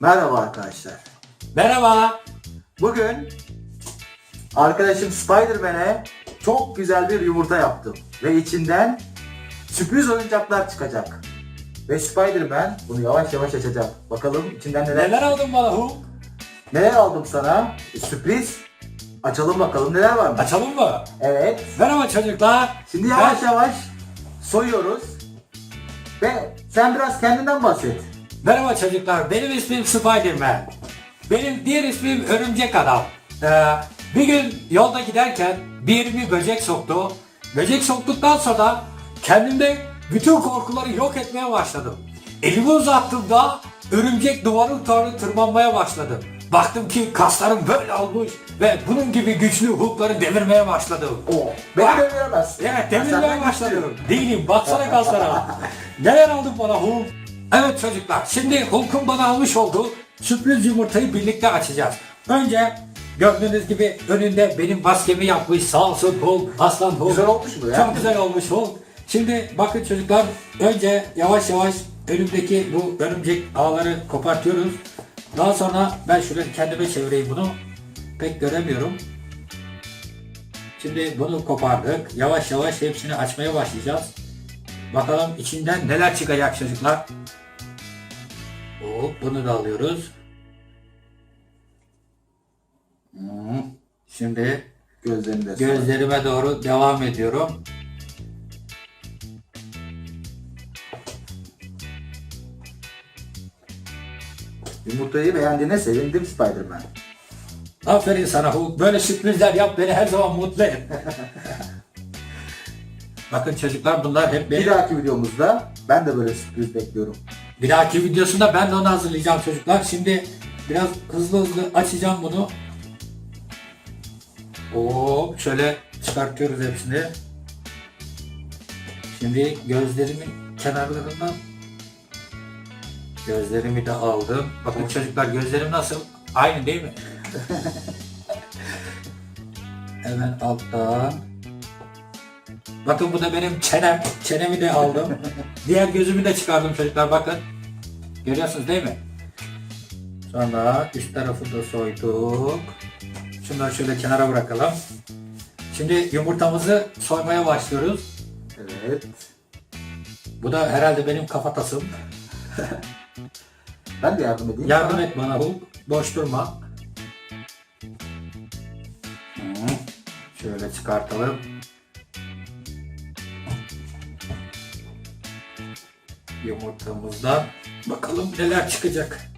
Merhaba arkadaşlar. Merhaba. Bugün arkadaşım Spider-Man'e çok güzel bir yumurta yaptım. Ve içinden sürpriz oyuncaklar çıkacak. Ve Spider-Man bunu yavaş yavaş açacak. Bakalım içinden neler Neler aldın bana Hulk? Neler aldım sana? E, sürpriz. Açalım bakalım neler varmış. Açalım mı? Evet. Merhaba çocuklar. Şimdi yavaş Ben- yavaş soyuyoruz. Ve sen biraz kendinden bahset. Merhaba çocuklar. Benim ismim Spider-Man. Benim diğer ismim Örümcek Adam. Ee, bir gün yolda giderken bir yerimi böcek soktu. Böcek soktuktan sonra kendimde bütün korkuları yok etmeye başladım. Elimi uzattığımda örümcek duvarın doğru tırmanmaya başladım. Baktım ki kaslarım böyle olmuş ve bunun gibi güçlü Hulk'ları devirmeye başladım. O. Beni Bak. deviremezsin. Evet Ben senden başladım. Değilim baksana kaslara. Neler aldın bana Hulk? Evet çocuklar şimdi Hulk'un bana almış olduğu sürpriz yumurtayı birlikte açacağız. Önce gördüğünüz gibi önünde benim maskemi yapmış sağ olsun Hulk, aslan Hulk. Güzel olmuş mu ya? Çok güzel olmuş Hulk. Şimdi bakın çocuklar önce yavaş yavaş önümdeki bu örümcek ağları kopartıyoruz. Daha sonra ben şöyle kendime çevireyim bunu. Pek göremiyorum. Şimdi bunu kopardık. Yavaş yavaş hepsini açmaya başlayacağız. Bakalım içinden neler çıkacak çocuklar. Hop, bunu da alıyoruz. Şimdi Gözlerini de soy. gözlerime doğru devam ediyorum. Yumurtayı beğendiğine sevindim Spider-Man. Aferin sana Hulk. Böyle sürprizler yap beni her zaman mutlu et. Bakın çocuklar bunlar hep Bir benim. dahaki videomuzda ben de böyle sürpriz bekliyorum. Bir dahaki videosunda ben de onu hazırlayacağım çocuklar. Şimdi biraz hızlı hızlı açacağım bunu. Oo, şöyle çıkartıyoruz hepsini. Şimdi gözlerimin kenarlarından gözlerimi de aldım. Bakın çocuklar gözlerim nasıl? Aynı değil mi? Hemen alttan. Bakın bu da benim çenem. Çenemi de aldım. Diğer gözümü de çıkardım çocuklar bakın. Görüyorsunuz değil mi? Sonra üst tarafı da soyduk. Şunları şöyle kenara bırakalım. Şimdi yumurtamızı soymaya başlıyoruz. Evet. Bu da herhalde benim kafatasım. Ben de yardım edeyim. Yardım sana. et bana Hulk. Boş durma. Şöyle çıkartalım. Yumurtamızdan bakalım neler çıkacak.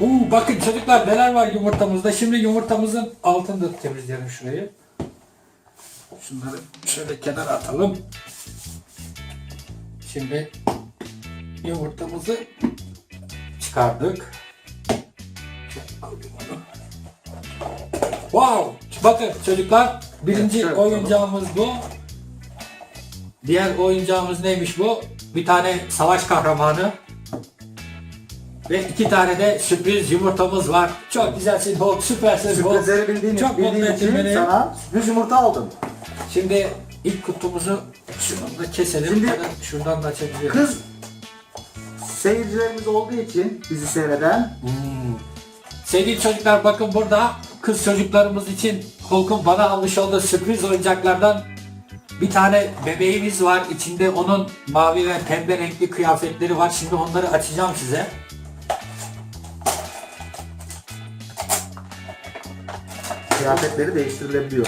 Oo, bakın çocuklar neler var yumurtamızda. Şimdi yumurtamızın altını da temizleyelim şurayı. Şunları şöyle kenara atalım. Şimdi yumurtamızı çıkardık. Wow! Bakın çocuklar birinci oyuncağımız bu. Diğer oyuncağımız neymiş bu? Bir tane savaş kahramanı. Ve iki tane de sürpriz yumurtamız var. Çok güzelsin Hulk, süpersin Hulk. Sürprizleri bildiğin, Çok bildiğin mutlu ettin için beni. sana sürpriz yumurta aldım. Şimdi ilk kutumuzu şuradan da keselim. Şimdi- ya da şuradan da açabiliriz. Kız seyircilerimiz olduğu için bizi seyreden Hmm. Sevgili çocuklar bakın burada kız çocuklarımız için Hulk'un bana almış olduğu sürpriz oyuncaklardan bir tane bebeğimiz var. İçinde onun mavi ve pembe renkli kıyafetleri var. Şimdi onları açacağım size. kıyafetleri değiştirilebiliyor.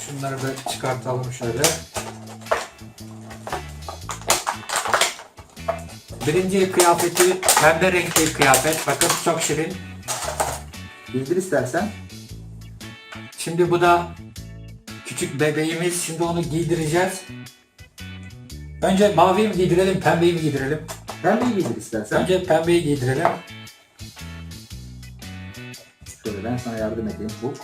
Şunları da çıkartalım şöyle. Birinci kıyafeti pembe renkli kıyafet. Bakın çok şirin. Bildir istersen. Şimdi bu da küçük bebeğimiz. Şimdi onu giydireceğiz. Önce maviyi mi giydirelim, pembeyi mi giydirelim? Pembeyi bildir istersen. Önce pembeyi giydirelim. Şöyle ben sana yardım edeyim. Bu.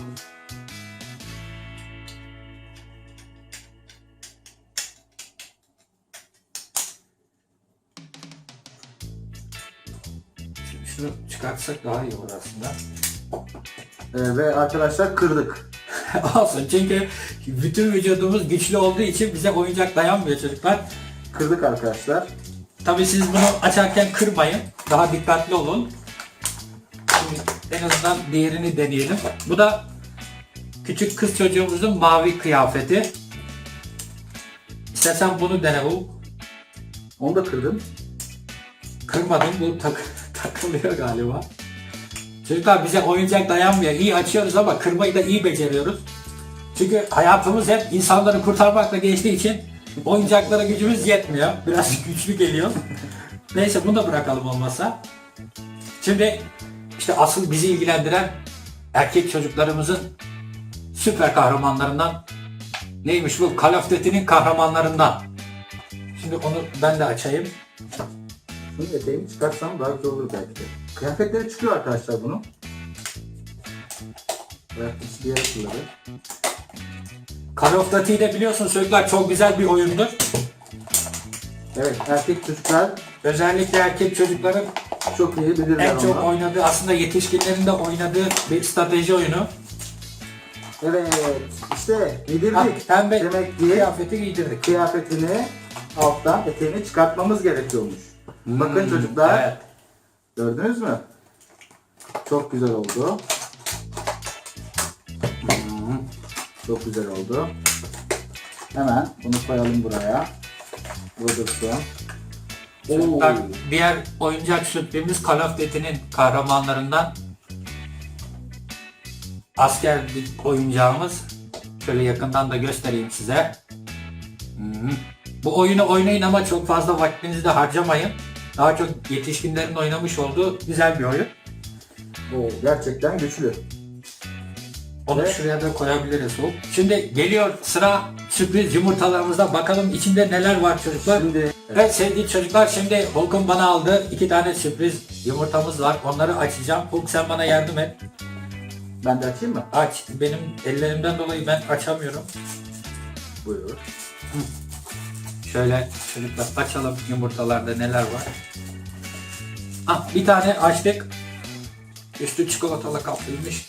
Şunu çıkartsak daha iyi olur aslında. Ee, ve arkadaşlar kırdık. Olsun çünkü bütün vücudumuz güçlü olduğu için bize oyuncak dayanmıyor çocuklar. Kırdık arkadaşlar. Tabii siz bunu açarken kırmayın. Daha dikkatli olun. Şimdi en azından diğerini deneyelim. Bu da küçük kız çocuğumuzun mavi kıyafeti. İstersen bunu dene bu. Onu da kırdım. Kırmadım bu tak takılıyor galiba. Çocuklar bize oyuncak dayanmıyor. İyi açıyoruz ama kırmayı da iyi beceriyoruz. Çünkü hayatımız hep insanları kurtarmakla geçtiği için oyuncaklara gücümüz yetmiyor. Biraz güçlü geliyor. Neyse bunu da bırakalım olmasa. Şimdi işte asıl bizi ilgilendiren erkek çocuklarımızın süper kahramanlarından neymiş bu? Call of Duty'nin kahramanlarından. Şimdi onu ben de açayım. Şunu eteğimi çıkarsam daha güzel olur belki de. Kıyafetleri çıkıyor arkadaşlar bunun. Ayakkabısı bir yere fırladı. Call of Duty'yi de biliyorsunuz çocuklar çok güzel bir oyundur. Evet erkek çocuklar Özellikle erkek çocukların çok iyi bilirler en çok ondan. oynadığı aslında yetişkinlerin de oynadığı bir strateji oyunu. Evet işte. Bak pembe Demek ki kıyafeti giydirdik. kıyafetini alttan eteğini çıkartmamız gerekiyormuş. Bakın çocuklar Hmm, Evet. gördünüz mü? Çok güzel oldu. Hmm, Çok güzel oldu. Hemen bunu koyalım buraya. Burada dursun. Çocuklar, Oo. diğer oyuncak sürpriz Call of Duty'nin kahramanlarından asker bir oyuncağımız. Şöyle yakından da göstereyim size. Hmm. Bu oyunu oynayın ama çok fazla vaktinizi de harcamayın. Daha çok yetişkinlerin oynamış olduğu güzel bir oyun. Oo, gerçekten güçlü. Onu Ve- şuraya da koyabiliriz. Hop. Şimdi geliyor sıra sürpriz yumurtalarımızda. Bakalım içinde neler var çocuklar. Şimdi Evet sevgili çocuklar şimdi Hulk'un bana aldığı iki tane sürpriz yumurtamız var. Onları açacağım. Hulk sen bana yardım et. ben de açayım mı? Aç. Benim ellerimden dolayı ben açamıyorum. Buyur. Şöyle çocuklar açalım yumurtalarda neler var. Ah bir tane açtık. Üstü çikolatalı kaplıymış.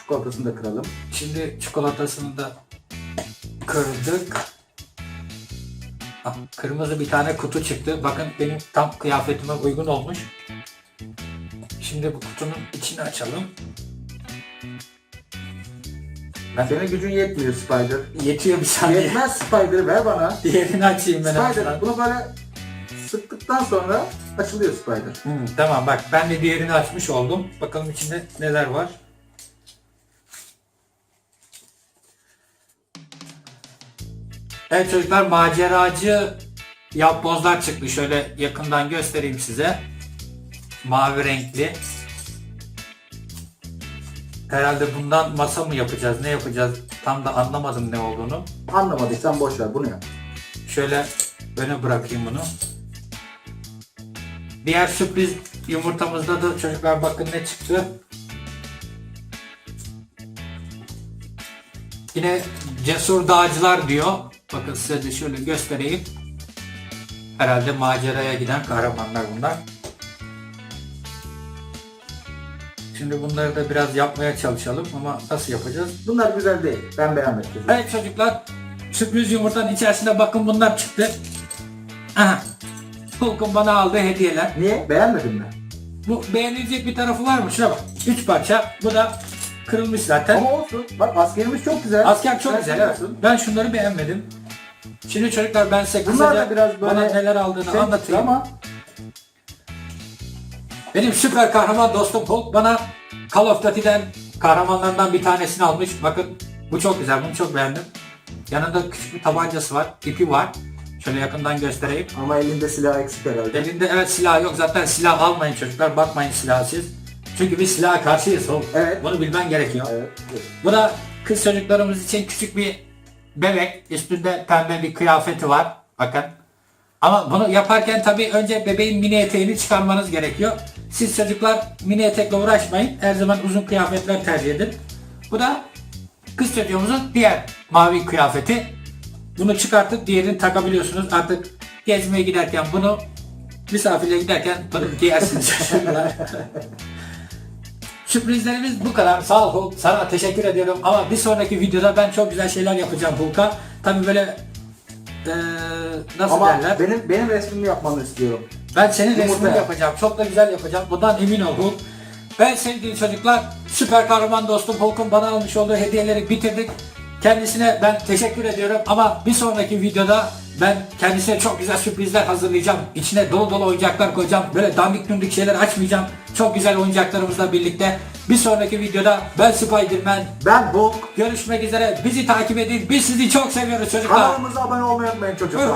Çikolatasını da kıralım. Şimdi çikolatasını da kırdık. Ah, kırmızı bir tane kutu çıktı. Bakın benim tam kıyafetime uygun olmuş. Şimdi bu kutunun içini açalım. Ben Senin gücün yetmiyor Spider. yetiyor bir saniye. Yetmez Spider ver bana. Diğerini açayım ben. Spider bunu böyle sıktıktan sonra açılıyor Spider. Hmm, tamam bak ben de diğerini açmış oldum. Bakalım içinde neler var. Evet çocuklar maceracı yapbozlar çıktı. Şöyle yakından göstereyim size. Mavi renkli. Herhalde bundan masa mı yapacağız? Ne yapacağız? Tam da anlamadım ne olduğunu. Anlamadıysan boş ver bunu yap. Şöyle öne bırakayım bunu. Diğer sürpriz yumurtamızda da çocuklar bakın ne çıktı. Yine cesur dağcılar diyor. Bakın size de şöyle göstereyim. Herhalde maceraya giden kahramanlar bunlar. Şimdi bunları da biraz yapmaya çalışalım ama nasıl yapacağız? Bunlar güzel değil. Ben beğenmedim. Evet çocuklar sürpriz yumurtanın içerisinde bakın bunlar çıktı. Aha. Hulk'un bana aldığı hediyeler. Niye? Beğenmedin mi? Bu beğenilecek bir tarafı var mı? Şuna bak. Üç parça. Bu da kırılmış zaten. Ama olsun. Bak askerimiz çok güzel. Asker çok Sen güzel. Evet. seviyorsun. Ben şunları beğenmedim. Şimdi çocuklar ben size Bunlar kısaca da biraz böyle bana neler aldığını Şey anlatayım. ama Benim süper kahraman dostum Hulk bana Call of Duty'den kahramanlarından bir tanesini almış. Bakın bu çok güzel. Bunu çok beğendim. Yanında küçük bir tabancası var. ipi var. Şöyle yakından göstereyim. ama elinde silah eksik herhalde. Elinde evet silah yok. Zaten silah almayın çocuklar. Bakmayın silah siz. Çünkü biz silaha karşıyız oğlum. Evet. Bunu bilmen gerekiyor. Evet. evet. Bu da kız çocuklarımız için küçük bir bebek. Üstünde pembe bir kıyafeti var. Bakın. Ama bunu yaparken tabii önce bebeğin mini eteğini çıkarmanız gerekiyor. Siz çocuklar mini etekle uğraşmayın. Her zaman uzun kıyafetler tercih edin. Bu da kız çocuğumuzun diğer mavi kıyafeti. Bunu çıkartıp diğerini takabiliyorsunuz. Artık gezmeye giderken bunu misafirle giderken bunu giyersiniz. Sürprizlerimiz bu kadar. Sağ ol Hulk. Sana teşekkür ediyorum. Ama bir sonraki videoda ben çok güzel şeyler yapacağım Hulk'a. Tabii böyle eee, nasıl Ama derler? benim benim resmimi yapmanı istiyorum. Ben senin Yumurta resmini yap. yapacağım. Çok da güzel yapacağım. Bundan emin ol Hulk. Ben sevgili çocuklar süper kahraman dostum Hulk'un bana almış olduğu hediyeleri bitirdik. Kendisine ben teşekkür ediyorum ama bir sonraki videoda ben kendisine çok güzel sürprizler hazırlayacağım. İçine dolu dolu oyuncaklar koyacağım. Böyle dandik dundik şeyler açmayacağım. Çok güzel oyuncaklarımızla birlikte. Bir sonraki videoda ben Spiderman. Ben Hulk. Görüşmek üzere. Bizi takip edin. Biz sizi çok seviyoruz çocuklar. Kanalımıza abone olmayı unutmayın çocuklar.